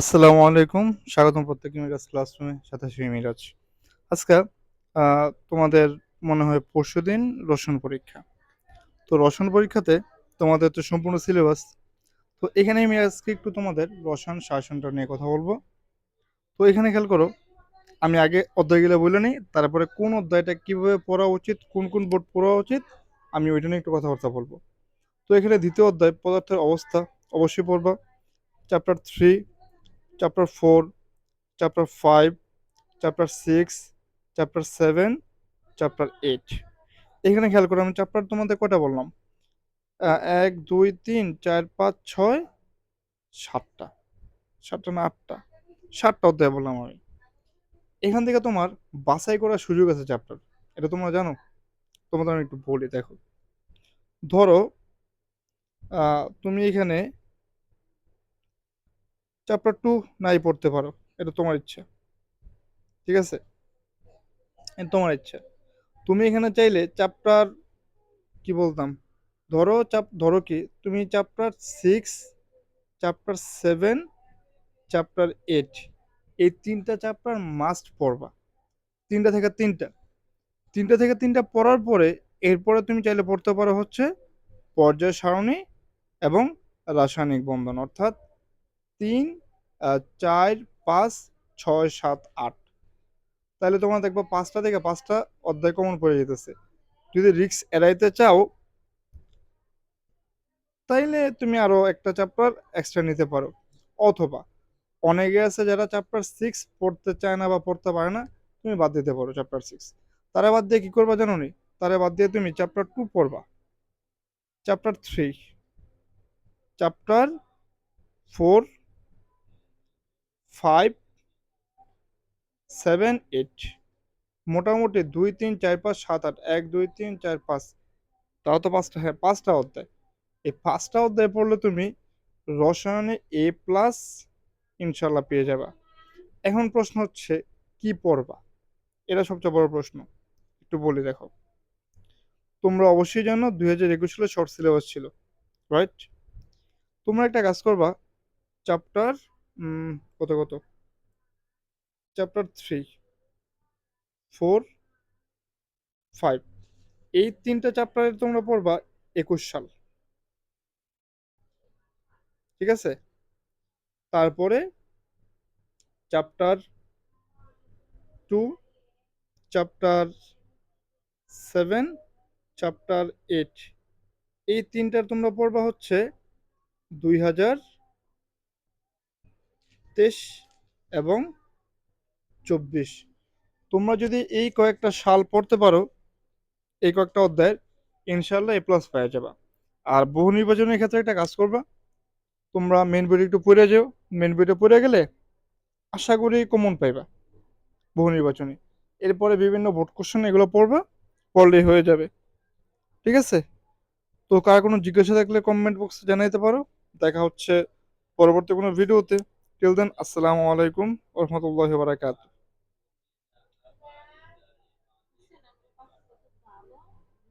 আসসালামু আলাইকুম। স্বাগতম প্রত্যেক মিরাজ ক্লাসরুমে আমি মিরাজ আজকে তোমাদের মনে হয় পরশুদিন রসায়ন পরীক্ষা। তো রসায়ন পরীক্ষাতে তোমাদের তো সম্পূর্ণ সিলেবাস তো এখানে আমি আজকে একটু তোমাদের রসায়ন শাসনটা নিয়ে কথা বলব। তো এখানে খেয়াল করো, আমি আগে অধ্যায়গুলো বলে নিই, তারপরে কোন অধ্যায়টা কীভাবে পড়া উচিত, কোন কোন বোর্ড পড়া উচিত, আমি ওইটা নিয়ে একটু কথাবার্তা বলব। তো এখানে দ্বিতীয় অধ্যায়, পদার্থের অবস্থা অবশ্যই পড়বা। Chapter three chapter four chapter five chapter six chapter seven chapter eight এখানে খেয়াল করো, আমি চ্যাপ্টার তোমাদের কয়টা বললাম? এক, দুই, তিন, চার, পাঁচ, ছয়, সাতটা। সাতটা না আটটা? সাতটা অধ্যায় বললাম আমি। এখান থেকে তোমার বাছাই করার সুযোগ আছে চ্যাপ্টার এটা তোমরা জানো? তোমাদের আমি একটু বলি, দেখো। ধরো তুমি এখানে চ্যাপ্টার টু নাই পড়তে পারো। এটা তোমার ইচ্ছা। ঠিক আছে? তোমার ইচ্ছা। তুমি এখানে চাইলে চ্যাপ্টার কি বলতাম? ধরো চাপ ধরো কি? তুমি chapter six chapter seven chapter eight এই তিনটা চ্যাপ্টার মাস্ট পড়বা। তিনটা থেকে তিনটা। তিনটা থেকে তিনটা পড়ার পরে এরপরে তুমি চাইলে পড়তে পারো হচ্ছে পর্যায় সারণী এবং রাসায়নিক বন্ধন। অর্থাৎ তিন চার, পাঁচ, ছয়, সাত, আট। তাহলে তোমার দেখব পাঁচটা থেকে পাঁচটা অধ্যায় কমন পড়ে যেতেছে। যদি রিক্স এড়াইতে চাও, তাইলে তুমি আরও একটা চ্যাপ্টার এক্সট্রা নিতে পারো। অথবা অনেকে আছে যারা চ্যাপ্টার সিক্স পড়তে চায় না বা পড়তে পারে না, তুমি বাদ দিতে পারো চ্যাপ্টার সিক্স তারা বাদ দিয়ে কি করবা জানো নি? তারা বাদ দিয়ে তুমি চ্যাপ্টার টু পড়বা। Chapter three chapter four five seven eight মোটামুটি দুই, তিন, চার, পাঁচ, সাত, আট, এক, দুই, তিন, চার, পাঁচ। তাও তো পাঁচটা হ্যাঁ পাঁচটা অধ্যায়। এই পাঁচটা অধ্যায় পড়লে তুমি রসায়নে এ প্লাস ইনশাল্লাহ পেয়ে যাবা। এখন প্রশ্ন হচ্ছে, কি পড়বা? এটা সবচেয়ে বড় প্রশ্ন। একটু বলি দেখো। তোমরা অবশ্যই জানো দুই হাজার একুশ সালে শর্ট সিলেবাস ছিল রাইট তোমরা একটা কাজ করবা চ্যাপ্টার কত কত? চ্যাপ্টার থ্রি ফোর ফাইভ এই তিনটা চ্যাপ্টারে তোমরা পড়বা একুশ সাল। ঠিক আছে? তারপরে chapter two chapter seven chapter eight এই তিনটার তোমরা পড়বা হচ্ছে দুই হাজার তেইশ এবং চব্বিশ। তোমরা যদি এই কয়েকটা সাল পড়তে পারো, এই কয়েকটা অধ্যায়ের ইনশাল্লাহ এ প্লাস পেয়ে যাবা। আর বহু নির্বাচনের ক্ষেত্রে একটা কাজ করবা। তোমরা মেন বইটা একটু পড়ে যেও। মেন বইটা পড়ে গেলে আশা করি কমন পাইবা বহু নির্বাচনে। এরপরে বিভিন্ন ভোট কোশ্চেন এগুলো পড়বা, পড়লেই হয়ে যাবে। ঠিক আছে? তো কার কোনো জিজ্ঞাসা থাকলে কমেন্ট বক্সে জানাইতে পারো। দেখা হচ্ছে পরবর্তী কোনো ভিডিওতে টিল দেন আসসালামু আলাইকুম রহমতুল্লাহ বারাকাতুহ